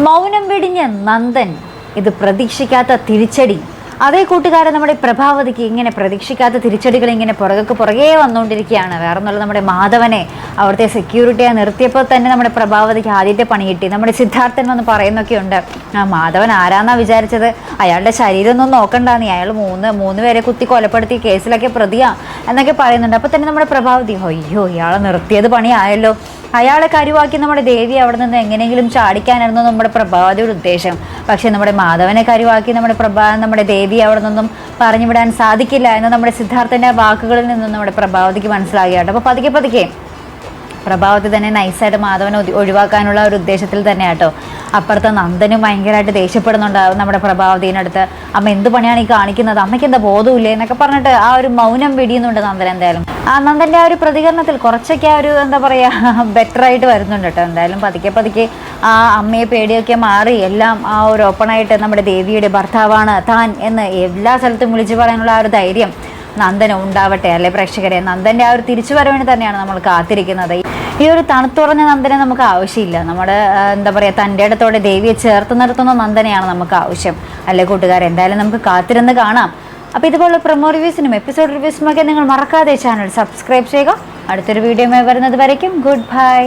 മൗനം വെടിഞ്ഞ നന്ദൻ ഇത് പ്രതീക്ഷിക്കാത്ത തിരിച്ചടി. അതേ കൂട്ടുകാരെ നമ്മുടെ പ്രഭാവതിക്ക് ഇങ്ങനെ പ്രതീക്ഷിക്കാത്ത തിരിച്ചടികൾ ഇങ്ങനെ പുറകെ പുറകെ വന്നുകൊണ്ടിരിക്കുകയാണ്. വേറെ ഒന്നുള്ള നമ്മുടെ മാധവനെ അവിടുത്തെ സെക്യൂരിറ്റിയെ നിർത്തിയപ്പോൾ തന്നെ നമ്മുടെ പ്രഭാവതിക്ക് ആദ്യത്തെ പണി കിട്ടി. നമ്മുടെ സിദ്ധാർത്ഥൻ വന്ന് പറയുന്നൊക്കെ ഉണ്ട് ആ മാധവൻ ആരാന്നാ വിചാരിച്ചത്? അയാളുടെ ശരീരം ഒന്നും നോക്കണ്ടാന്ന് അയാൾ മൂന്ന് മൂന്ന് പേരെ കുത്തി കൊലപ്പെടുത്തി കേസിലൊക്കെ പ്രതിയാ. എന്നൊക്കെ പറയുന്നുണ്ട്. അപ്പോൾ തന്നെ നമ്മുടെ പ്രഭാവതി അയ്യോ ഇയാളെ നിർത്തിയത് പണിയായല്ലോ. അയാളെ കരുവാക്കി നമ്മുടെ ദേവി അവിടെ നിന്ന് എങ്ങനെയെങ്കിലും ചാടിക്കാനായിരുന്നു നമ്മുടെ പ്രഭാവതിയുടെ ഉദ്ദേശം. പക്ഷേ നമ്മുടെ മാധവനെ കരുവാക്കി നമ്മുടെ പ്രഭാ നമ്മുടെ ദേവി അവിടെ നിന്നും പറഞ്ഞു വിടാൻ സാധിക്കില്ല എന്ന് നമ്മുടെ സിദ്ധാർത്ഥന്റെ വാക്കുകളിൽ നിന്നും നമ്മുടെ പ്രഭാവതിക്ക് മനസ്സിലാകിയാട്ടോ അപ്പോൾ പതുക്കെ പതുക്കെ. പ്രഭാവത്തിൽ തന്നെ നൈസായിട്ട് മാധവനെ ഒഴിവാക്കാനുള്ള ഒരു ഉദ്ദേശത്തിൽ തന്നെ കേട്ടോ അപ്പുറത്തെ നന്ദനും ഭയങ്കരമായിട്ട് ദേഷ്യപ്പെടുന്നുണ്ടാവും നമ്മുടെ പ്രഭാവതീനടുത്ത് അമ്മ എന്ത് പണിയാണ് ഈ കാണിക്കുന്നത്? അമ്മയ്ക്ക് എന്താ ബോധമില്ലേ എന്നൊക്കെ പറഞ്ഞിട്ട് ആ ഒരു മൗനം വെടിയുന്നുണ്ട് നന്ദൻ എന്തായാലും. ആ നന്ദന്റെ ആ ഒരു പ്രതികരണത്തിൽ കുറച്ചൊക്കെ ആ ഒരു എന്താ പറയുക ബെറ്റർ ആയിട്ട് വരുന്നുണ്ട് കേട്ടോ. എന്തായാലും പതുക്കെ പതുക്കെ ആ അമ്മയെ പേടിയൊക്കെ മാറി എല്ലാം ആ ഒരു ഓപ്പണായിട്ട് നമ്മുടെ ദേവിയുടെ ഭർത്താവാണ് താൻ എന്ന് എല്ലാ സ്ഥലത്തും വിളിച്ചു പറയാനുള്ള ആ ഒരു ധൈര്യം നന്ദനം ഉണ്ടാവട്ടെ അല്ലെ പ്രേക്ഷകരെ? നന്ദന്റെ ആ ഒരു തിരിച്ചുവരവിന് തന്നെയാണ് നമ്മൾ കാത്തിരിക്കുന്നത്. ഈ ഒരു തണുത്തുറഞ്ഞ നന്ദനെ നമുക്ക് ആവശ്യമില്ല. നമ്മുടെ എന്താ പറയുക തന്റെ ഇടത്തോടെ ദേവിയെ ചേർത്ത് നിർത്തുന്ന നന്ദനെയാണ് നമുക്ക് ആവശ്യം. അല്ലെ കൂട്ടുകാരെ? എന്തായാലും നമുക്ക് കാത്തിരുന്ന് കാണാം. അപ്പോൾ ഇതുപോലുള്ള പ്രൊമോ റിവ്യൂസിനും എപ്പിസോഡ് റിവ്യൂസിനും ഒക്കെ നിങ്ങൾ മറക്കാതെ ചാനൽ സബ്സ്ക്രൈബ് ചെയ്യുക. അടുത്തൊരു വീഡിയോയുമായി വരുന്നത് വരയ്ക്കും. Good bye